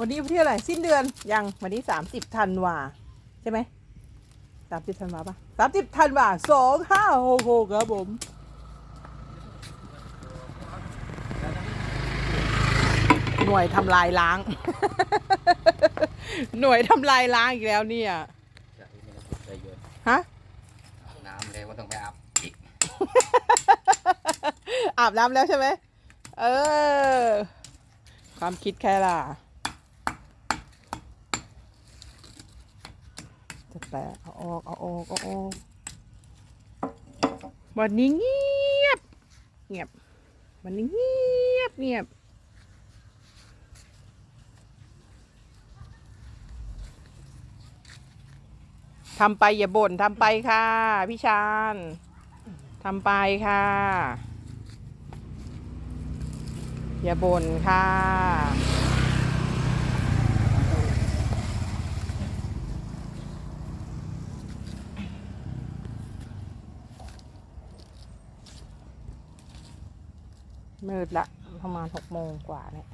วันนี้วันที่อะไรสิ้นเดือนยังวันนี้สามสิบธันวาใช่ไหมสามสิบธันวาปะสามสิบธันวาสองห้าหกหกครับผมหน่วยทำลายล้าง หน่วยทำลายล้างอีกแล้วเนี่ยจะไม่ได้ใจเยอะฮะน้ำเลยว่าต้องไปอาบอีกอาบน้ำแล้วใช่ไหมเออ ความคิดแค่ล่ะ จะแปะเอาออกเอาออกเอาออกวันนี้เงียบ เงียบวันนี้เงียบเงียบทำไปอย่าบ่นทำไปค่ะ พี่ชาญทำไปค่ะ อย่าบ่นค่ะ มืดละประมาณหกโมงกว่าเนี่ย